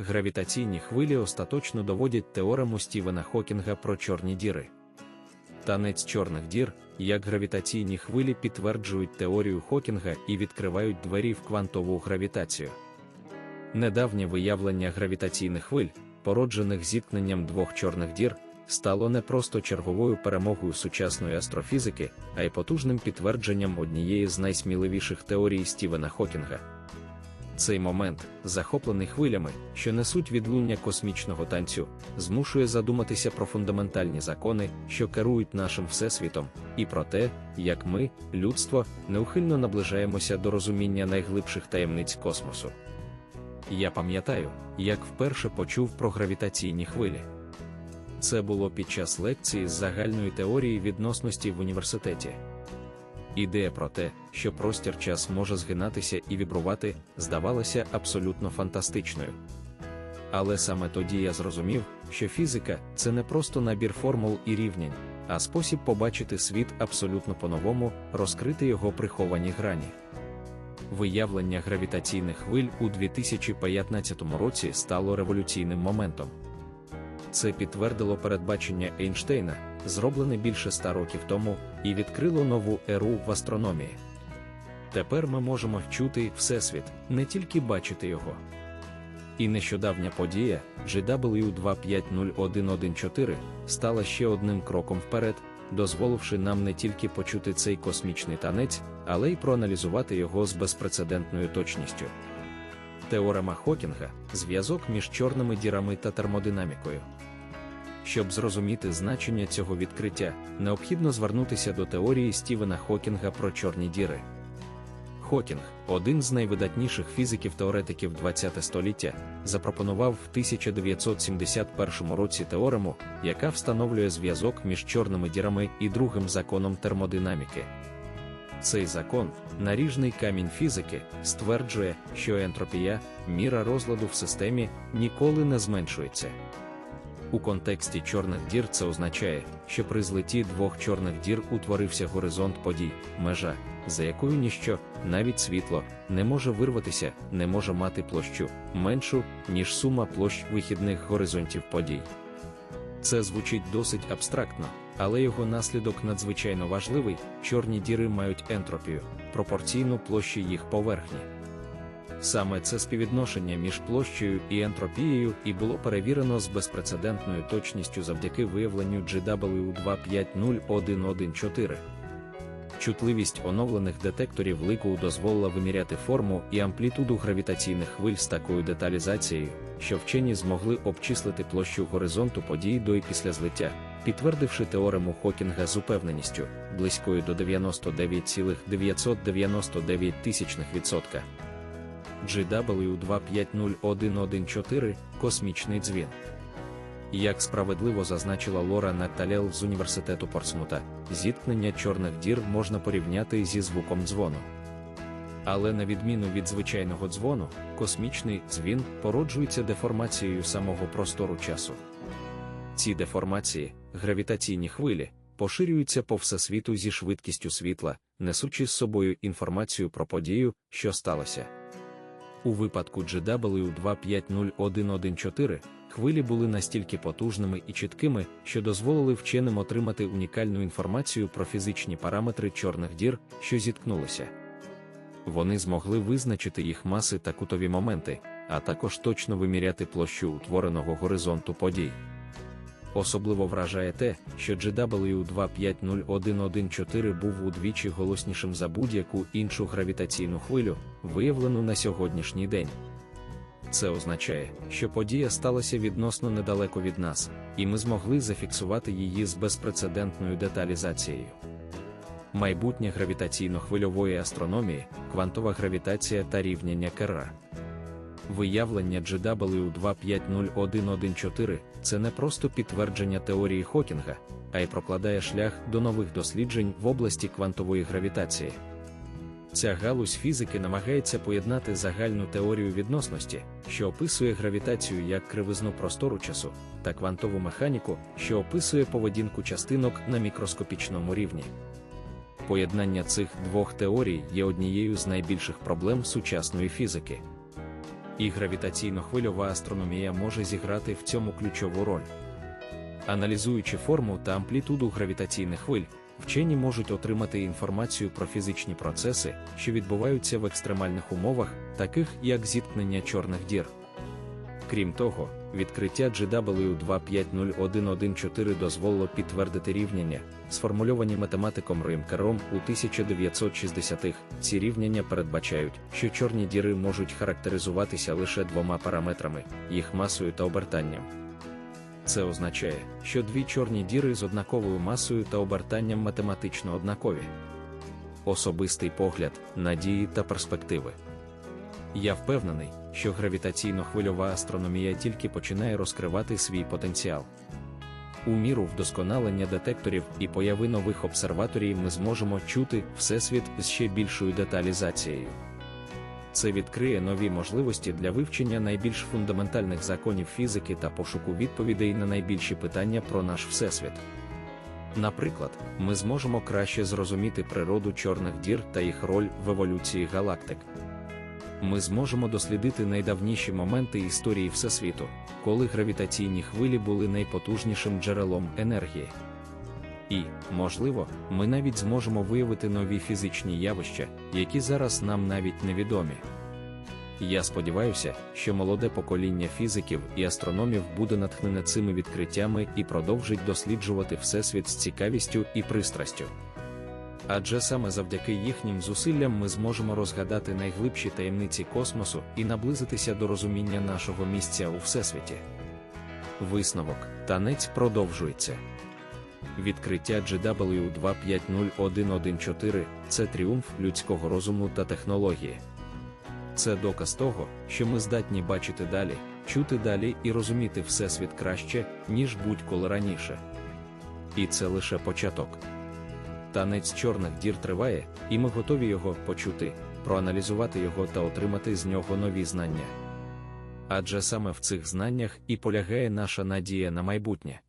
гравітаційні хвилі остаточно доводять теорему Стівена Хокінга про чорні діри. Танець чорних дір, як гравітаційні хвилі підтверджують теорію Хокінга і відкривають двері в квантову гравітацію. Недавнє виявлення гравітаційних хвиль, породжених зіткненням двох чорних дір, стало не просто черговою перемогою сучасної астрофізики, а й потужним підтвердженням однієї з найсміливіших теорій Стівена Хокінга. Цей момент, захоплений хвилями, що несуть відлуння космічного танцю, змушує задуматися про фундаментальні закони, що керують нашим всесвітом, і про те, як ми, людство, неухильно наближаємося до розуміння найглибших таємниць космосу. Я пам'ятаю, як вперше почув про гравітаційні хвилі. Це було під час лекції з загальної теорії відносності в університеті. Ідея про те, що простір час може згинатися і вібрувати, здавалася абсолютно фантастичною. Але саме тоді я зрозумів, що фізика це не просто набір формул і рівнянь, а спосіб побачити світ абсолютно по-новому, розкрити його приховані грані. Виявлення гравітаційних хвиль у 2015 році стало революційним моментом. Це підтвердило передбачення Ейнштейна, зроблене більше ста років тому, і відкрило нову еру в астрономії. Тепер ми можемо вчути Всесвіт, не тільки бачити його. І нещодавня подія GW250114 стала ще одним кроком вперед, дозволивши нам не тільки почути цей космічний танець, але й проаналізувати його з безпрецедентною точністю. Теорема Хокінга зв'язок між чорними дірами та термодинамікою. Щоб зрозуміти значення цього відкриття, необхідно звернутися до теорії Стівена Хокінга про чорні діри. Хокінг, один з найвидатніших фізиків-теоретиків ХХ століття, запропонував в 1971 році теорему, яка встановлює зв'язок між чорними дірами і другим законом термодинаміки. Цей закон, наріжний камінь фізики, стверджує, що ентропія, міра розладу в системі, ніколи не зменшується. У контексті чорних дір це означає, що при злитті двох чорних дір утворився горизонт подій, межа, за якою ніщо, навіть світло, не може вирватися, не може мати площу меншу, ніж сума площ вихідних горизонтів подій. Це звучить досить абстрактно, але його наслідок надзвичайно важливий: чорні діри мають ентропію, пропорційну площі їх поверхні. Саме це співвідношення між площею і ентропією і було перевірено з безпрецедентною точністю завдяки виявленню GW250114. Чутливість оновлених детекторів лику дозволила виміряти форму і амплітуду гравітаційних хвиль з такою деталізацією, що вчені змогли обчислити площу горизонту подій до і після злиття, підтвердивши теорему Хокінга з упевненістю, близькою до 99,999%. GW250114 Космічний дзвін. Як справедливо зазначила Лора Накталел з університету Портсмута, зіткнення чорних дір можна порівняти зі звуком дзвону. Але на відміну від звичайного дзвону, космічний дзвін породжується деформацією самого простору часу. Ці деформації, гравітаційні хвилі, поширюються по всесвіту зі швидкістю світла, несучи з собою інформацію про подію, що сталося. У випадку GW250114 хвилі були настільки потужними і чіткими, що дозволили вченим отримати унікальну інформацію про фізичні параметри чорних дір, що зіткнулися. Вони змогли визначити їх маси та кутові моменти, а також точно виміряти площу утвореного горизонту подій. Особливо вражає те, що GW250114 був удвічі голоснішим за будь-яку іншу гравітаційну хвилю, виявлену на сьогоднішній день. Це означає, що подія сталася відносно недалеко від нас, і ми змогли зафіксувати її з безпрецедентною деталізацією. Майбутнє гравітаційно-хвильової астрономії, квантова гравітація та рівняння Керра. Виявлення GW250114 це не просто підтвердження теорії Хокінга, а й прокладає шлях до нових досліджень в області квантової гравітації. Ця галузь фізики намагається поєднати загальну теорію відносності, що описує гравітацію як кривизну простору часу, та квантову механіку, що описує поведінку частинок на мікроскопічному рівні. Поєднання цих двох теорій є однією з найбільших проблем сучасної фізики. І гравітаційно-хвильова астрономія може зіграти в цьому ключову роль. Аналізуючи форму та амплітуду гравітаційних хвиль, вчені можуть отримати інформацію про фізичні процеси, що відбуваються в екстремальних умовах, таких як зіткнення чорних дір. Крім того, відкриття GW2501114 дозволило підтвердити рівняння, сформульовані математиком Реймкером у 1960-х. Ці рівняння передбачають, що чорні діри можуть характеризуватися лише двома параметрами їх масою та обертанням. Це означає, що дві чорні діри з однаковою масою та обертанням математично однакові. Особистий погляд, надії та перспективи. Я впевнений, що гравітаційно-хвильова астрономія тільки починає розкривати свій потенціал. У міру вдосконалення детекторів і появи нових обсерваторій ми зможемо чути Всесвіт з ще більшою деталізацією. Це відкриє нові можливості для вивчення найбільш фундаментальних законів фізики та пошуку відповідей на найбільші питання про наш Всесвіт. Наприклад, ми зможемо краще зрозуміти природу чорних дір та їх роль в еволюції галактик. Ми зможемо дослідити найдавніші моменти історії Всесвіту, коли гравітаційні хвилі були найпотужнішим джерелом енергії. І, можливо, ми навіть зможемо виявити нові фізичні явища, які зараз нам навіть невідомі. Я сподіваюся, що молоде покоління фізиків і астрономів буде натхнене цими відкриттями і продовжить досліджувати Всесвіт з цікавістю і пристрастю. Адже саме завдяки їхнім зусиллям ми зможемо розгадати найглибші таємниці космосу і наблизитися до розуміння нашого місця у Всесвіті. Висновок танець продовжується. Відкриття GW2501114 це тріумф людського розуму та технології. Це доказ того, що ми здатні бачити далі, чути далі і розуміти Всесвіт краще, ніж будь-коли раніше. І це лише початок. Танець чорних дір триває, і ми готові його почути, проаналізувати його та отримати з нього нові знання. Адже саме в цих знаннях і полягає наша надія на майбутнє.